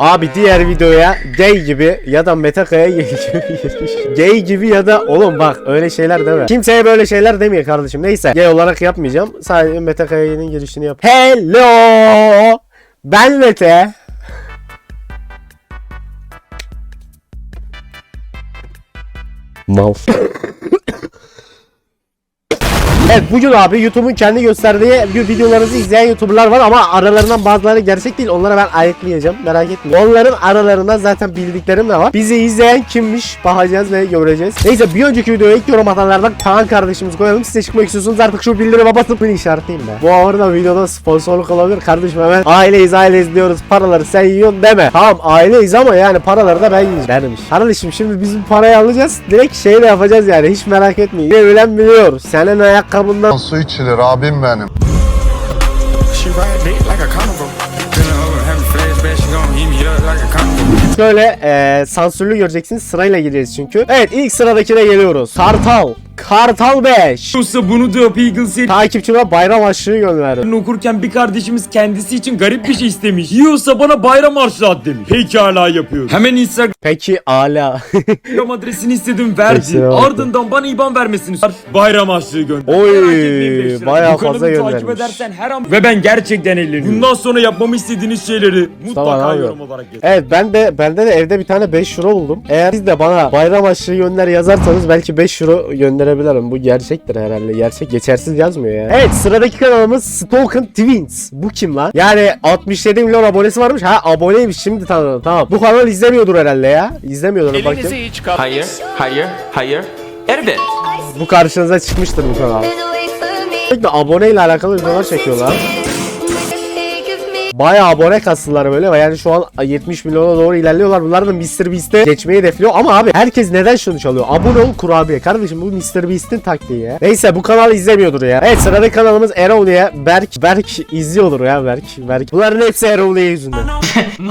Abi diğer videoya gay gibi ya da Metakaya gay gibi. Gay gibi ya da oğlum bak öyle şeyler deme. Kimseye böyle şeyler demiyor kardeşim. Neyse gay olarak yapmayacağım. Sadece Metakaya'nın girişini yap. Hello. Ben Mete. Mal. Evet bugün abi YouTube'un kendi gösterdiği bir videolarınızı izleyen YouTuber'lar var ama aralarından bazıları gerçek değil. Onlara ben ayıklayacağım. Merak etmeyin. Onların aralarından zaten bildiklerim de var. Bizi izleyen kimmiş bakacağız ve göreceğiz. Neyse bir önceki videoya ilk yorum atanlardan Kaan kardeşimizi koyalım. Siz de çıkmak istiyorsunuz artık şu bildirime basıp beni işaretleyin be. Bu arada videoda sponsorluk olabilir. Kardeşim hemen aileyiz aileyiz diyoruz. Paraları sen yiyorsun deme. Tamam aileyiz ama yani paraları da ben yiyeceğim. Dermiş. Kardeşim şimdi biz bu parayı alacağız. Direkt şey de yapacağız yani. Hiç merak etmeyin. Ne bilen biliyor. Senin ayakkabından Su içilir abim benim. Şöyle eee sansürlü göreceksiniz sırayla gireceğiz çünkü. Evet ilk sıradakine geliyoruz. Kartal. Kartal 5. Yoksa bunu da Eagle seri Takipçime bayram aşığı gönderdi. okurken bir kardeşimiz kendisi için garip bir şey istemiş. Yiyorsa bana bayram harçlı at demiş. Pekala yapıyorum. Hemen Instagram Peki ala. adresini istedim verdi. Ardından bana IBAN vermesini sor. Bayram harçlığı gönder. Oy, Merak etmeyin beş lira. bayağı Bu kanalı fazla takip göndermiş. edersen her an ve ben gerçekten eğleniyorum. Bundan sonra yapmamı istediğiniz şeyleri mutlaka abi. yorum olarak yazın. Evet ben de bende de evde bir tane 5 euro buldum. Eğer siz de bana bayram aşığı gönder yazarsanız belki 5 euro gönderebilirim. Bu gerçektir herhalde. Gerçek geçersiz yazmıyor ya. Evet sıradaki kanalımız Spoken Twins. Bu kim lan? Yani 67 milyon abonesi varmış. Ha aboneymiş şimdi tanıdım. Tamam. Bu kanal izlemiyordur herhalde ya. İzlemiyordur bakın. Elinizi hiç kal... Hayır, hayır, hayır. Evet. Bu karşınıza çıkmıştır bu kanal. Sürekli aboneyle alakalı videolar çekiyorlar. Bayağı abone kastılar böyle yani şu an 70 milyona doğru ilerliyorlar. Bunlar da Mr. Beast'e geçmeyi hedefliyor ama abi herkes neden şunu çalıyor? Abone ol kurabiye. Kardeşim bu Mr. Beast'in taktiği ya. Neyse bu kanal izlemiyordur ya. Evet sıradaki kanalımız Erol Berk. Berk izliyordur ya Berk. Berk. Bunların hepsi Erol yüzünden. Ne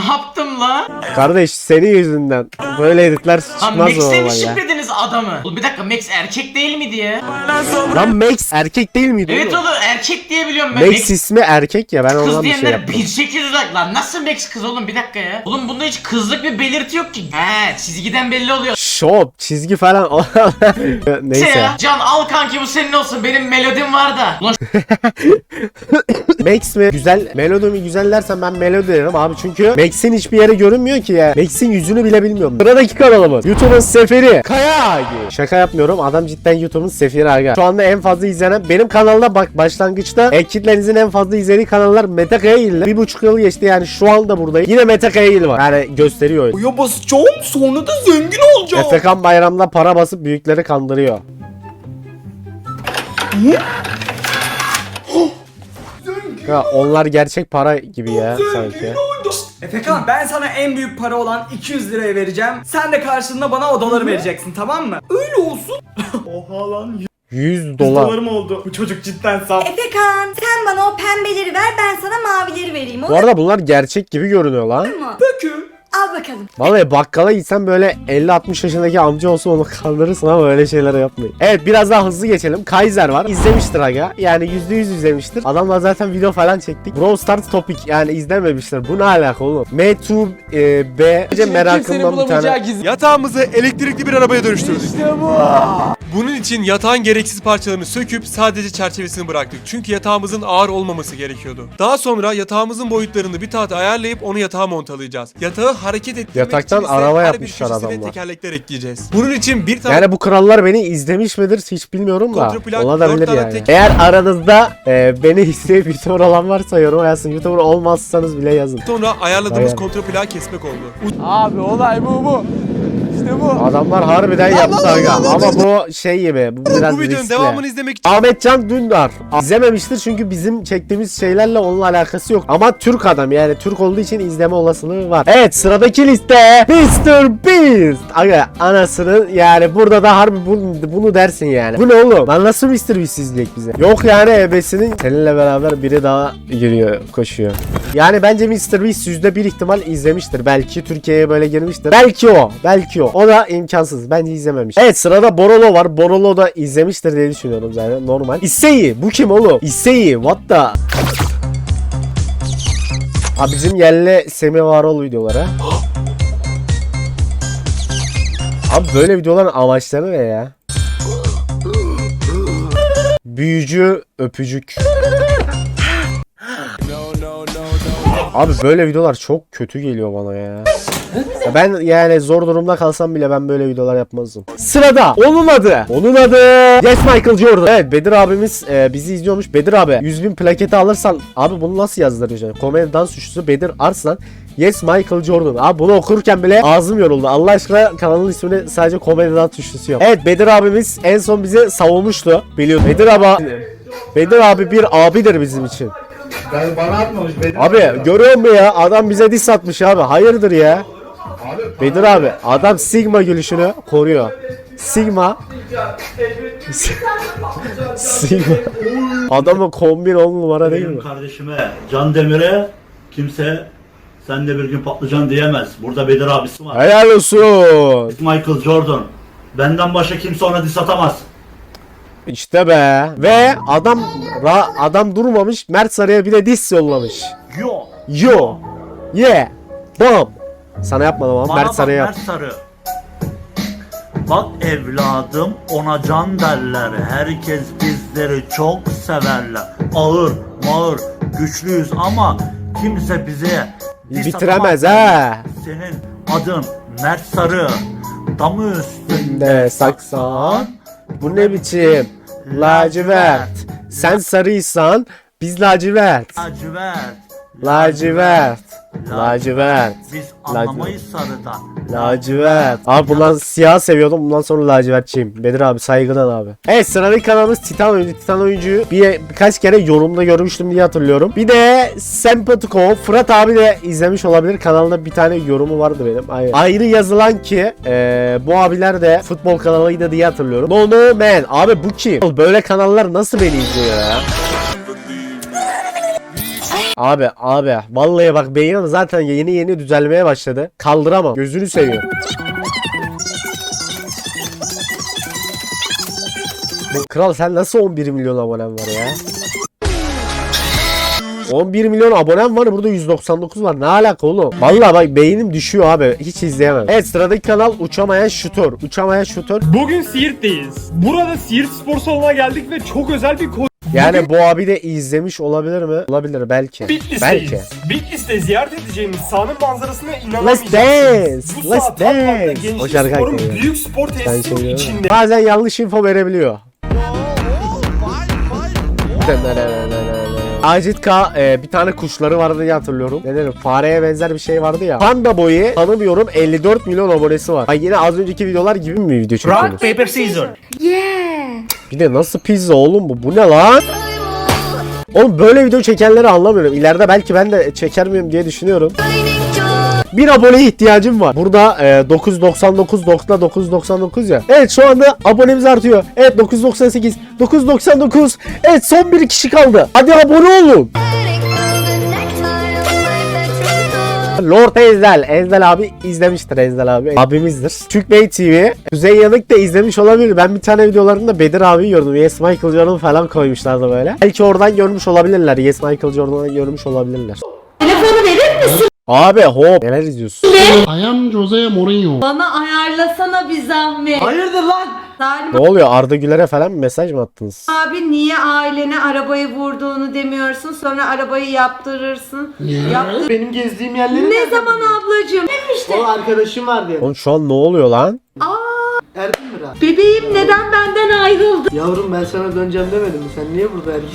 yaptım la? Kardeş senin yüzünden. Böyle editler Ha çıkmaz Max'e o mi ya. şifrediniz adamı? Oğlum bir dakika Max erkek değil mi diye? Lan Max erkek değil miydi Evet oğlum? oğlum erkek diye biliyorum ben. Max ismi erkek ya ben Kız ondan bir şey diyenler yaptım. 1800 like lan nasıl Max kız oğlum bir dakika ya. Oğlum bunda hiç kızlık bir belirti yok ki. He çizgiden belli oluyor. Şop, çizgi falan. Neyse. Ya. Can al kanki bu senin olsun benim melodim var da. Ulan Max mi? Güzel. Melodi mi güzel dersen ben melodi derim abi. Çünkü Max'in hiçbir yere görünmüyor ki ya. Max'in yüzünü bile bilmiyorum. Sıradaki kanalımız. YouTube'un seferi. Kaya Agi. Şaka yapmıyorum. Adam cidden YouTube'un sefiri aga. Şu anda en fazla izlenen benim kanalda bak başlangıçta e, kitlerinizin en fazla izlediği kanallar Mete Kaya ile bir buçuk yıl geçti yani şu anda buradayım. Yine Mete Kaya var. Yani gösteriyor. Oya basacağım sonra da zengin olacağım. Efekan bayramda para basıp büyükleri kandırıyor. Ya onlar gerçek para gibi ya sanki. Efekan ben sana en büyük para olan 200 liraya vereceğim. Sen de karşılığında bana odaları vereceksin tamam mı? Öyle olsun. Oha lan 100 100 dolar. dolarım oldu. Bu çocuk cidden saf. Efekan sen bana o pembeleri ver ben sana mavileri vereyim Bu olur arada bunlar gerçek gibi görünüyor lan. mu? Peki. Al bakalım. Vallahi bakkala gitsen böyle 50-60 yaşındaki amca olsa onu kandırırsın ama öyle şeyler yapmayın. Evet biraz daha hızlı geçelim. Kaiser var. İzlemiştir aga. Yani %100 izlemiştir. Adamla zaten video falan çektik. Brawl Stars Topic yani izlememişler. Bu ne alaka oğlum? M2 e, B. Bence merakımdan bir tane. Yatağımızı elektrikli bir arabaya dönüştürdük. Bunun için yatağın gereksiz parçalarını söküp sadece çerçevesini bıraktık. Çünkü yatağımızın ağır olmaması gerekiyordu. Daha sonra yatağımızın boyutlarını bir tahta ayarlayıp onu yatağa montalayacağız. Yatağı hareket ettirmek Yataktan için ise araba her bir yapmışlar köşesine adamlar. tekerlekler ekleyeceğiz. Bunun için bir tane Yani bu krallar beni izlemiş midir hiç bilmiyorum da. Olabilir dört tane yani. tek- Eğer aranızda e, beni izleyip YouTuber olan varsa yorum yazsın. YouTuber olmazsanız bile yazın. sonra ayarladığımız Ayar. kontraplağı kesmek oldu. Adamlar harbiden yaptı aga. Ama bu şey gibi. Bu biraz Bu videonun riskli. devamını izlemek için Ahmetcan Dündar. İzlememiştir çünkü bizim çektiğimiz şeylerle onun alakası yok. Ama Türk adam yani Türk olduğu için izleme olasılığı var. Evet sıradaki liste Mr. Beast. Aga anasının yani burada da harbi bunu, bunu dersin yani. Bu ne oğlum? Lan nasıl Mr. Beast izleyecek bize? Yok yani ebesinin seninle beraber biri daha giriyor koşuyor. Yani bence Mr. Beast %1 ihtimal izlemiştir. Belki Türkiye'ye böyle girmiştir. Belki o. Belki o. O da imkansız. Bence izlememiş. Evet sırada Borolo var. Borolo da izlemiştir diye düşünüyorum zaten. Normal. İsseyi. Bu kim oğlum? İsseyi. What the? Ha bizim yerli Semih Varol videoları. Abi böyle videoların amaçları ne ya? Büyücü öpücük. Abi böyle videolar çok kötü geliyor bana ya. Ya Ben yani zor durumda kalsam bile ben böyle videolar yapmazdım. Sırada onun adı. Onun adı Yes Michael Jordan. Evet Bedir abimiz e, bizi izliyormuş. Bedir abi 100 bin plaketi alırsan abi bunu nasıl yazdıracaksın? Komedi dans suçlusu Bedir Arslan. Yes Michael Jordan. Abi bunu okurken bile ağzım yoruldu. Allah aşkına kanalın ismini sadece komedi dans suçlusu yap. Evet Bedir abimiz en son bizi savunmuştu. Biliyor. Bedir abi Bedir abi bir abidir bizim için. Abi görüyor musun ya? Adam bize diss atmış abi. Hayırdır ya? Bedir abi adam Sigma gülüşünü koruyor. Sigma Sigma Adamın kombin 10 numara değil mi? Benim kardeşime Can Demir'e kimse sen de bir gün patlıcan diyemez. Burada Bedir abisi var. Helal olsun. Michael Jordan. Benden başka kimse ona diss atamaz. İşte be. Ve adam ra, adam durmamış. Mert Sarı'ya bir de diss yollamış. Yo. Yo. Yeah. Bam. Sana yapmadım ama Mert Sarı'ya yap. Mert Sarı. Bak evladım ona can derler. Herkes bizleri çok severler. Ağır, mağır, güçlüyüz ama kimse bize Bitiremez ha. Senin adın Mert Sarı. Damı üstünde saksan? Bu ne biçim? Lacivert. Sen sarıysan biz lacivert. Lacivert. Lacivert. Lacivert. Biz anlamayız sarıdan. Lacivert. Abi bundan siyah seviyordum. Bundan sonra lacivertçiyim. Bedir abi saygıdan abi. Evet sıradaki kanalımız Titan oyuncu. Titan oyuncuyu bir, birkaç kere yorumda görmüştüm diye hatırlıyorum. Bir de Sempatiko. Fırat abi de izlemiş olabilir. Kanalında bir tane yorumu vardı benim. Ayrı, Ayrı yazılan ki eee, bu abiler de futbol kanalıydı diye hatırlıyorum. No No Man. Abi bu kim? Böyle kanallar nasıl beni izliyor ya? Abi abi vallahi bak beynim zaten yeni yeni düzelmeye başladı. Kaldıramam. Gözünü seviyor. Bu Kral sen nasıl 11 milyon abonen var ya? 11 milyon abonem var burada 199 var. Ne alaka oğlum? Vallahi bak beynim düşüyor abi. Hiç izleyemem. Evet sıradaki kanal Uçamayan Şutör. Uçamayan Şutör. Bugün Siirt'teyiz. Burada Siirt Spor Salonu'na geldik ve çok özel bir konu. Yani bu abi de izlemiş olabilir mi? Olabilir belki. Bitlis'teyiz. Belki. Bitlis'te ziyaret edeceğimiz sahanın manzarasına Let's inanamayacaksınız. dance. Bu Let's dance. Gençlik O şarkı Spor'un büyük spor tesisinin içinde. Bazen yanlış info verebiliyor. Acit K e, bir tane kuşları vardı diye hatırlıyorum. Ne dedim fareye benzer bir şey vardı ya. Panda boyu tanımıyorum 54 milyon abonesi var. Ha yine az önceki videolar gibi mi video çekiyorsunuz? paper, scissors. Yeah. Bir de nasıl pizza oğlum bu? Bu ne lan? Oğlum böyle video çekenleri anlamıyorum. İleride belki ben de çeker miyim diye düşünüyorum. Bir aboneye ihtiyacım var. Burada e, 999.999 ya. Evet şu anda abonemiz artıyor. Evet 998, 999. Evet son bir kişi kaldı. Hadi abone olun. Lord Ezzel. Ezzel abi izlemiştir Ezzel abi. Abimizdir. Türk Bey TV. Kuzey Yanık da izlemiş olabilir. Ben bir tane videolarında Bedir abi gördüm. Yes Michael Jordan falan koymuşlardı böyle. Belki oradan görmüş olabilirler. Yes Michael Jordan'ı görmüş olabilirler. Abi hop neler izliyorsun? Bana ayarlasana bir zahmet. Hayırdır lan? Salim Ne oluyor Arda Güler'e falan bir mesaj mı attınız? abi niye ailene arabayı vurduğunu demiyorsun sonra arabayı yaptırırsın. Yaptır. Benim gezdiğim yerleri Ne zaman ablacığım? Demişti. O arkadaşım var diye. Oğlum şu an ne oluyor lan? Erdin mi lan? Bebeğim neden benden ayrıldı? Yavrum ben sana döneceğim demedim mi? Sen niye burada Ergin?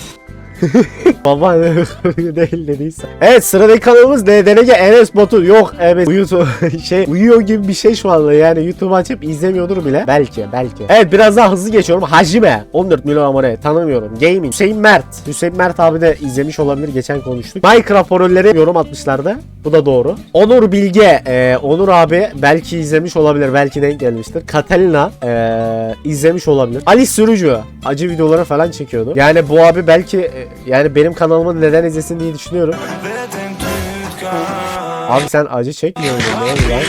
Baba değil dediyse. Evet sıradaki kanalımız DDNG Enes Batur. Yok evet uyutu şey uyuyor gibi bir şey şu anda yani YouTube açıp izlemiyordur bile. Belki belki. Evet biraz daha hızlı geçiyorum. Hacime 14 milyon abone tanımıyorum. Gaming. Hüseyin Mert. Hüseyin Mert abi de izlemiş olabilir geçen konuştuk. Minecraft horrorları yorum atmışlardı. Bu da doğru. Onur Bilge. e, Onur abi belki izlemiş olabilir. Belki denk gelmiştir. Catalina e, izlemiş olabilir. Ali Sürücü. Acı videoları falan çekiyordu. Yani bu abi belki e, yani benim kanalımı neden izlesin diye düşünüyorum. Abi sen acı çekmiyor musun? Ne oldu lan?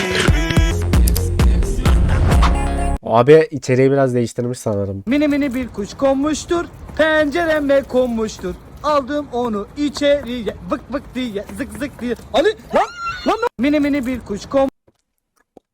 Abi içeriği biraz değiştirmiş sanırım. Mini mini bir kuş konmuştur. Pencereme konmuştur. Aldım onu içeriye vık vık diye zık zık diye. Ali lan lan lan. Mini mini bir kuş kom